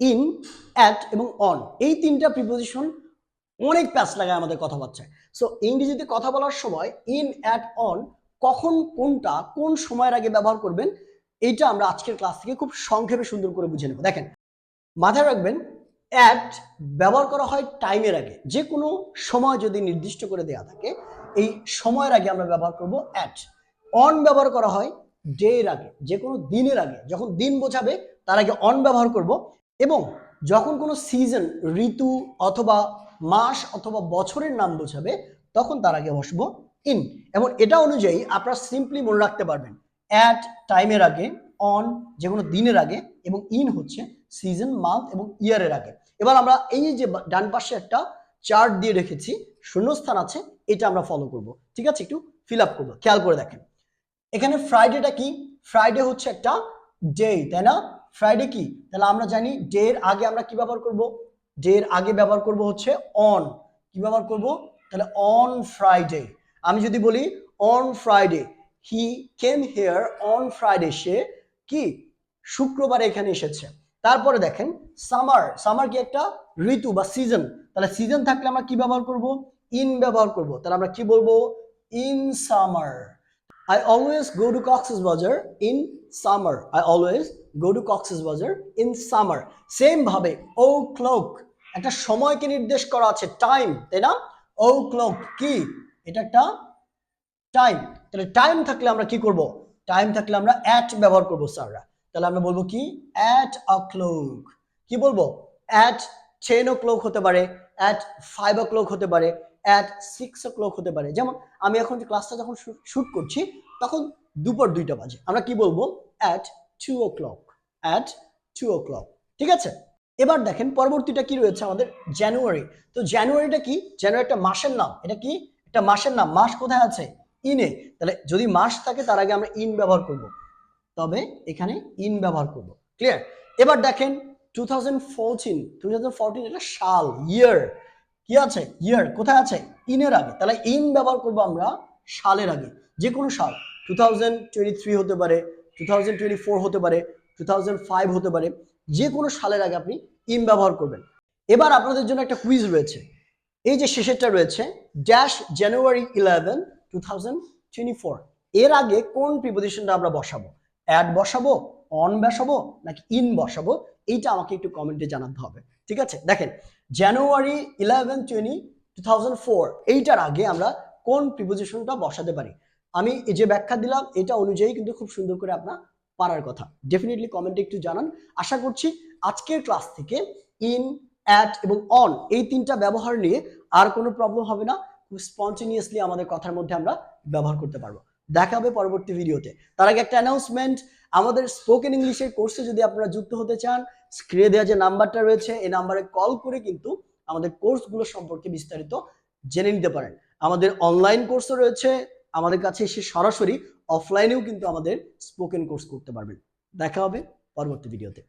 In at এবং on এই তিনটা প্রিপোজিশন অনেক প্যাচ লাগায় আমাদের কথাবার্তায়। সো ইংরেজিতে কথা বলার সময় ইন অ্যাট অন কখন কোনটা কোন সময়ের আগে ব্যবহার করবেন এইটা আমরা আজকের ক্লাস থেকে খুব সংক্ষেপে সুন্দর করে বুঝে নেব। দেখেন, মাথায় রাখবেন অ্যাট ব্যবহার করা হয় টাইমের আগে। যে কোনো সময় যদি নির্দিষ্ট করে দেওয়া থাকে, এই সময়ের আগে আমরা ব্যবহার করব অ্যাট অন ব্যবহার করা হয় ডে এর আগে, যে কোনো দিনের আগে। যখন দিন বোঝাবে, তার আগে অন ব্যবহার করব। এবং যখন কোনো সিজন ঋতু অথবা মাস অথবা বছরের নাম বোঝাবে, তখন তার আগে বসবো ইন এবং এটা অনুযায়ী আপনারা সিম্পলি মনে রাখতে পারবেন অ্যাট টাইমের আগে অন যে কোনো দিনের আগে এবং ইন হচ্ছে সিজন মান্থ এবং ইয়ারের আগে। এবার আমরা এই যে ডান পাশে একটা চার্ট দিয়ে রেখেছি, শূন্যস্থান আছে, এটা আমরা ফলো করব। ঠিক আছে? একটু ফিল আপ করব। খেয়াল করে দেখেন। এখানে ফ্রাইডেটা কি? ফ্রাইডে হচ্ছে একটা ডে তাই না? ফ্রাইডে কি? তাহলে আমরা জানি ডে এর আগে আমরা কি ব্যবহার করব? ডে এর আগে ব্যবহার করব হচ্ছে অন কি ব্যবহার করব? তাহলে অন ফ্রাইডে আমি যদি বলি on Friday he came here on Friday সে কি? শুক্রবার এখানে এসেছে। তারপরে দেখেন সামার সামার কি একটা? ঋতু বা সিজন তাহলে সিজন থাকলে আমরা কি ব্যবহার করব? ইন ব্যবহার করব। তাহলে আমরা কি বলব? In summer I always go to Cox's Bazar in summer. I always go to Cox's Bazar in summer. Same ভাবে ও ক্লক একটা সময়কে নির্দেশ করা আছে টাইম তাই না? ও ক্লক কি? এটা একটা টাইম তাহলে টাইম থাকলে আমরা কি করব? টাইম থাকলে আমরা অ্যাট ব্যবহার করব স্যাররা তাহলে আমরা বলব কি? অ্যাট আ ক্লক কি বলব? অ্যাট টেন ও ক্লক হতে পারে অ্যাট ফাইভ ও ক্লক হতে পারে অ্যাট সিক্স ও ক্লক হতে পারে। যেমন আমি এখন যে ক্লাসটা যখন শুট করছি, তখন দুপুর দুইটা বাজে। আমরা কি বলব? At two o'clock at two o'clock ঠিক আছে? এবার দেখেন পরবর্তীটা কি রয়েছে আমাদের? জানুয়ারি তো জানুয়ারিটা কি? জানুয়ারি একটা মাসের নাম। এটা কি? একটা মাসের নাম। মাস কোথায় আছে? ইনে তাহলে যদি মাস থাকে, তার আগে আমরা ইন ব্যবহার করব। তবে এখানে ইন ব্যবহার করব। ক্লিয়ার এবার দেখেন two thousand fourteen two thousand fourteen এটা সাল ইয়ার কি আছে? ইয়ার কোথায় আছে? ইনের আগে। তাহলে ইন ব্যবহার করব আমরা সালের আগে। যে কোনো সাল। টু থাউজেন্ড থ্রি হতে পারে টু হতে পারে টু হতে পারে যে কোনো সালের আগে আপনি ইন ব্যবহার করবেন। এবার আপনাদের জন্য একটা কুইজ রয়েছে। এই যে শেষেরটা রয়েছে dash January eleven two thousand four এর আগে কোন প্রিপোজিশনটা আমরা বসাবো? অ্যাড বসাবো অন বসাবো, নাকি ইন বসাবো? এইটা আমাকে একটু কমেন্টে জানাতে হবে। ঠিক আছে? দেখেন January eleven twenty two thousand four এইটার আগে আমরা কোন প্রিপোজিশনটা বসাতে পারি? আমি এই যে ব্যাখ্যা দিলাম, এটা অনুযায়ী কিন্তু খুব সুন্দর করে আপনার পারার কথা। ডেফিনেটলি কমেন্টে একটু জানান। আশা করছি আজকের ক্লাস থেকে ইন অ্যাট এবং অন এই তিনটা ব্যবহার নিয়ে আর কোনো প্রবলেম হবে না। স্পন্টেনিয়াসলি আমাদের কথার মধ্যে আমরা ব্যবহার করতে পারব। দেখা হবে পরবর্তী ভিডিওতে। তার আগে একটা অ্যানাউন্সমেন্ট আমাদের স্পোকেন ইংলিশের কোর্সে যদি আপনারা যুক্ত হতে চান স্ক্রিনে দেওয়া যে নাম্বারটা রয়েছে, এই নাম্বারে কল করে কিন্তু আমাদের কোর্সগুলো সম্পর্কে বিস্তারিত জেনে নিতে পারেন। আমাদের অনলাইন কোর্সও রয়েছে, আমাদের কাছে এসে সরাসরি অফলাইনেও কিন্তু আমাদের স্পোকেন কোর্স করতে পারবেন। দেখা হবে পরবর্তী ভিডিওতে।